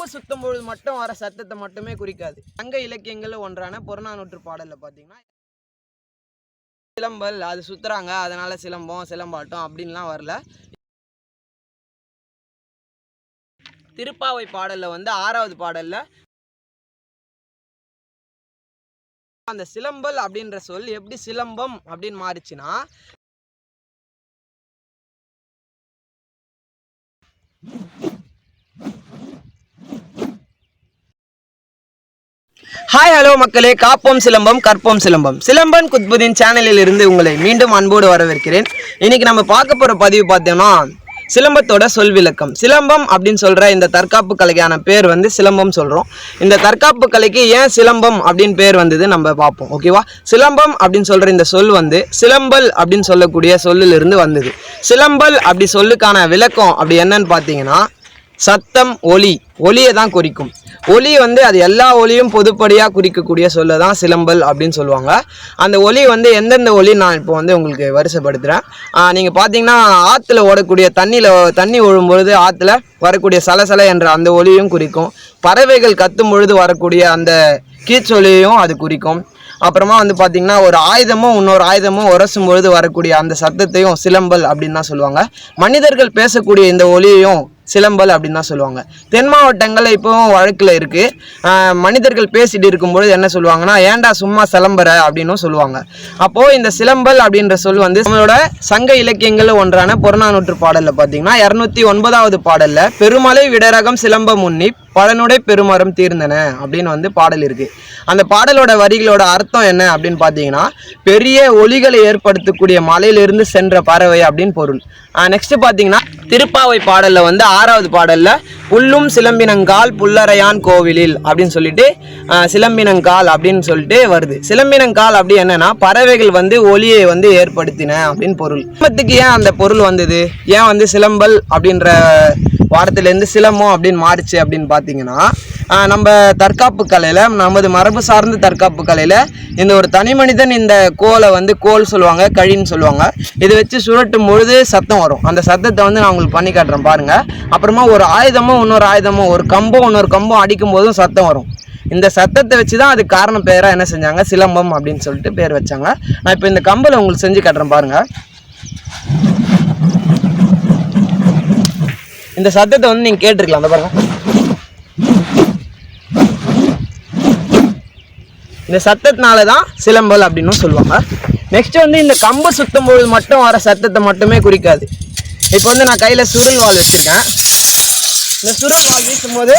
கம்பு சுத்தும் பொழுது மட்டும் வர சத்தத்தை மட்டுமே குறிக்காது. சங்க இலக்கியங்களில் ஒன்றான புறநானூற்று பாடலில் பார்த்தீங்கன்னா சிலம்பல் அது சுத்துறாங்க அதனால சிலம்பம் சிலம்பாட்டம் அப்படின்லாம் வரல. திருப்பாவை பாடல்ல வந்து ஆறாவது பாடல்ல அந்த சிலம்பல் அப்படின்ற சொல் எப்படி சிலம்பம் அப்படின்னு மாறிச்சுன்னா ஹாய் ஹலோ மக்களே. காப்போம் சிலம்பம் கற்போம் சிலம்பம். சிலம்பன் குத்புதீன் சேனலில் இருந்து உங்களை மீண்டும் அன்போடு வரவேற்கிறேன். இன்னைக்கு நம்ம பார்க்க போகிற பதிவு பார்த்தோம்னா சிலம்பத்தோட சொல் விளக்கம். சிலம்பம் அப்படின்னு சொல்கிற இந்த தற்காப்பு கலைக்கான பேர் வந்து சிலம்பம் சொல்கிறோம் இந்த தற்காப்பு கலைக்கு ஏன் சிலம்பம் அப்படின்னு பேர் வந்தது நம்ம பார்ப்போம் ஓகேவா சிலம்பம் அப்படின்னு சொல்கிற இந்த சொல் வந்து சிலம்பல் அப்படின்னு சொல்லக்கூடிய சொல்லிலிருந்து வந்தது. சிலம்பல் அப்படி சொல்லுக்கான விளக்கம் அப்படி என்னன்னு பார்த்தீங்கன்னா சத்தம் ஒலி. ஒலியை தான் குறிக்கும். ஒலி வந்து அது எல்லா ஒலியும் பொதுப்படியாக குறிக்கக்கூடிய சொல்ல தான் சிலம்பல் அப்படின்னு சொல்லுவாங்க. அந்த ஒலி வந்து எந்தெந்த ஒலி நான் இப்போ வந்து உங்களுக்கு வரிசைப்படுத்துகிறேன் நீங்கள் பார்த்தீங்கன்னா ஆற்றுல ஓடக்கூடிய தண்ணியில் தண்ணி ஒழும்பொழுது ஆற்றுல வரக்கூடிய சலசல என்ற அந்த ஒலியும் குறிக்கும். பறவைகள் கத்தும் பொழுது வரக்கூடிய அந்த கீச்சொலியையும் அது குறிக்கும். அப்புறமா வந்து பார்த்திங்கன்னா ஒரு ஆயுதமும் இன்னொரு ஆயுதமும் உரசும் பொழுது வரக்கூடிய அந்த சத்தத்தையும் சிலம்பல் அப்படின்னு தான் சொல்லுவாங்க. மனிதர்கள் பேசக்கூடிய இந்த ஒலியையும் சிலம்பல் அப்படின்னு தான் சொல்லுவாங்க. தென் மாவட்டங்களில் இப்போவும் வழக்கில் இருக்குது மனிதர்கள் பேசிட்டு இருக்கும்பொழுது என்ன சொல்லுவாங்கன்னா ஏன்டா சும்மா சிலம்புற? அப்படின்னும் சொல்லுவாங்க. அப்போது இந்த சிலம்பல் அப்படின்ற சொல் வந்து நம்மளோட சங்க இலக்கியங்களில் ஒன்றான புறநானூற்று பாடலில் பார்த்தீங்கன்னா இரநூத்தி ஒன்பதாவது பாடலில் பெருமலை விடரகம் சிலம்பம் முன்னி பலனுடை பெருமரம் தீர்ந்தன அப்படின்னு வந்து பாடல் இருக்கு. அந்த பாடலோட வரிகளோட அர்த்தம் என்ன அப்படின்னு பார்த்தீங்கன்னா பெரிய ஒளிகளை ஏற்படுத்தக்கூடிய மலையிலிருந்து சென்ற பறவை அப்படின்னு பொருள். நெக்ஸ்ட் பார்த்தீங்கன்னா திருப்பாவை பாடலில் வந்து ஆறாவது பாடலில் புல்லும் சிலம்பினங்கால் புல்லறையான் கோவிலில் அப்படின்னு சொல்லிட்டு சிலம்பினங்கால் அப்படின்னு சொல்லிட்டு வருது. சிலம்பினங்கால் அப்படி என்னன்னா பறவைகள் வந்து ஒளியை வந்து ஏற்படுத்தின அப்படின்னு பொருள். சிலம்பத்துக்கு ஏன் அந்த பொருள் வந்தது? ஏன் வந்து சிலம்பல் அப்படின்ற வாரத்திலேருந்து சிலம்பம் அப்படின்னு மாறுச்சு அப்படின்னு பார்த்தீங்கன்னா நம்ம தற்காப்பு கலையில் நமது மரபு சார்ந்த தற்காப்பு கலையில் இந்த ஒரு தனி மனிதன் இந்த கோலை வந்து கோல் சொல்லுவாங்க கழின்னு சொல்லுவாங்க. இதை வச்சு சுழட்டும் பொழுது சத்தம் வரும். அந்த சத்தத்தை வந்து நான் உங்களுக்கு பண்ணி காட்டுறேன் பாருங்கள் அப்புறமா ஒரு ஆயுதமும் இன்னொரு ஆயுதமும் ஒரு கம்பம் இன்னொரு கம்பம் அடிக்கும் போதும் சத்தம் வரும். இந்த சத்தத்தை வச்சு தான் அதுக்கு காரணம் பேராக என்ன செஞ்சாங்க? சிலம்பம் அப்படின்னு சொல்லிட்டு பேர் வச்சாங்க. நான் இப்போ இந்த கம்பலை உங்களுக்கு செஞ்சு காட்டுறேன் பாருங்கள் இந்த சத்தத்தை வந்து நீங்கள் கேட்டிருக்கலாம் அந்த பாருங்க. இந்த சத்தத்தினால தான் சிலம்பல் அப்படின்னு சொல்லுவாங்க. நெக்ஸ்ட் வந்து இந்த கம்பு சுத்தும் பொழுது மட்டும் வர சத்தத்தை மட்டுமே குறிக்காது. இப்போ வந்து நான் கையில் சுருள் வாள் வச்சுருக்கேன். இந்த சுருள் வாள் வீசும்போது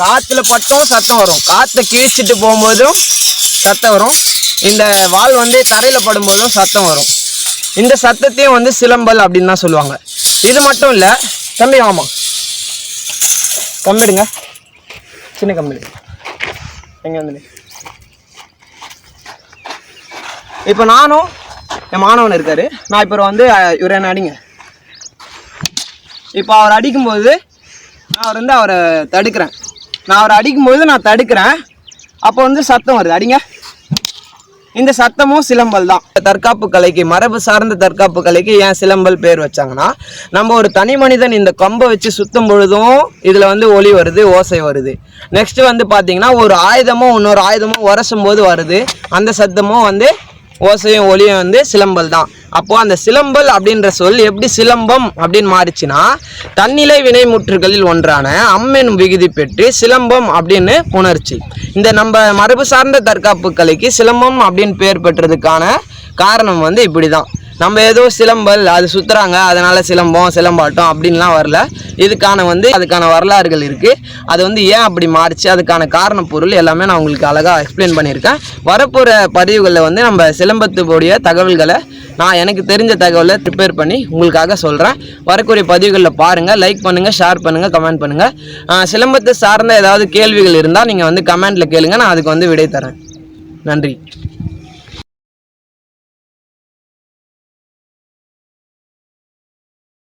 காற்றுல பட்டும் சத்தம் வரும். காற்றை கிழிச்சிட்டு போகும்போதும் சத்தம் வரும். இந்த வால் வந்து தரையில் படும்போதும் சத்தம் வரும். இந்த சத்தத்தையும் வந்து சிலம்பல் அப்படின்னு தான் சொல்லுவாங்க. இது மட்டும் இல்லை தம்பி ஆமாம் கம்மிடுங்க சின்ன கம்மிடு எங்கே வந்து இப்போ நானும் என் மாணவன் இருக்காரு. நான் இப்போ வந்து இவர் என்ன அடிங்க. இப்போ அவர் அடிக்கும்போது நான் அவர் வந்து அவரை தடுக்கிறேன். நான் அவரை அடிக்கும்போது நான் தடுக்கிறேன். அப்போ வந்து சத்தம் வருது. அடிங்க. இந்த சத்தமும் சிலம்பல் தான். தற்காப்பு கலைக்கு மரபு சார்ந்த தற்காப்பு கலைக்கு ஏன் சிலம்பல் பேர் வச்சாங்கன்னா நம்ம ஒரு தனி மனிதன் இந்த கம்பை வச்சு சுத்தும் பொழுதும் இதில் வந்து ஒளி வருது ஓசை வருது. நெக்ஸ்ட் வந்து பார்த்தீங்கன்னா ஒரு ஆயுதமும் இன்னொரு ஆயுதமும் உரசும் போது வருது. அந்த சத்தமும் வந்து ஓசையும் ஒளியும் வந்து சிலம்பல் தான். அப்போது அந்த சிலம்பல் அப்படின்ற சொல் எப்படி சிலம்பம் அப்படின்னு மாறிச்சுன்னா தன்னிலை வினைமுற்றுகளில் ஒன்றான அம்மென் விகுதி பெற்று சிலம்பம் அப்படின்னு உணர்ச்சி. இந்த நம்ம மரபு சார்ந்த தற்காப்பு கலைக்கு சிலம்பம் அப்படின்னு பெயர் பெற்றதுக்கான காரணம் வந்து இப்படி தான் நம்ம ஏதோ சிலம்பல் அது சுற்றுறாங்க அதனால் சிலம்பம் சிலம்பாட்டம் அப்படின்லாம் வரல. இதுக்கான வந்து அதுக்கான வரலாறுகள் இருக்குது அது வந்து ஏன் அப்படி மாறுச்சு? அதுக்கான காரண பொருள் எல்லாமே நான் உங்களுக்கு அழகாக எக்ஸ்பிளைன் பண்ணியிருக்கேன். வரப்போகிற பதிவுகளில் வந்து நம்ம சிலம்பத்துடைய தகவல்களை நான் எனக்கு தெரிஞ்ச தகவலை ப்ரிப்பேர் பண்ணி உங்களுக்காக சொல்கிறேன் வரக்கூடிய பதிவுகளில் பாருங்கள் லைக் பண்ணுங்கள் ஷேர் பண்ணுங்கள் கமெண்ட் பண்ணுங்கள் சிலம்பத்தை சார்ந்த ஏதாவது கேள்விகள் இருந்தால் நீங்கள் வந்து கமெண்ட்டில் கேளுங்கள் நான் அதுக்கு வந்து விடை தரேன். நன்றி.